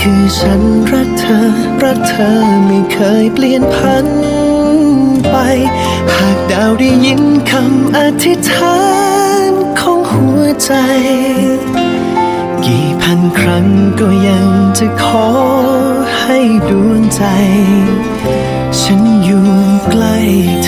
คือฉันรักเธอ รักเธอไม่เคยเปลี่ยนพันไป หากดาวได้ยินคำอธิษฐานของหัวใจ กี่พันครั้งก็ยังจะขอให้ดวงใจ ฉันอยู่ใกล้เธอ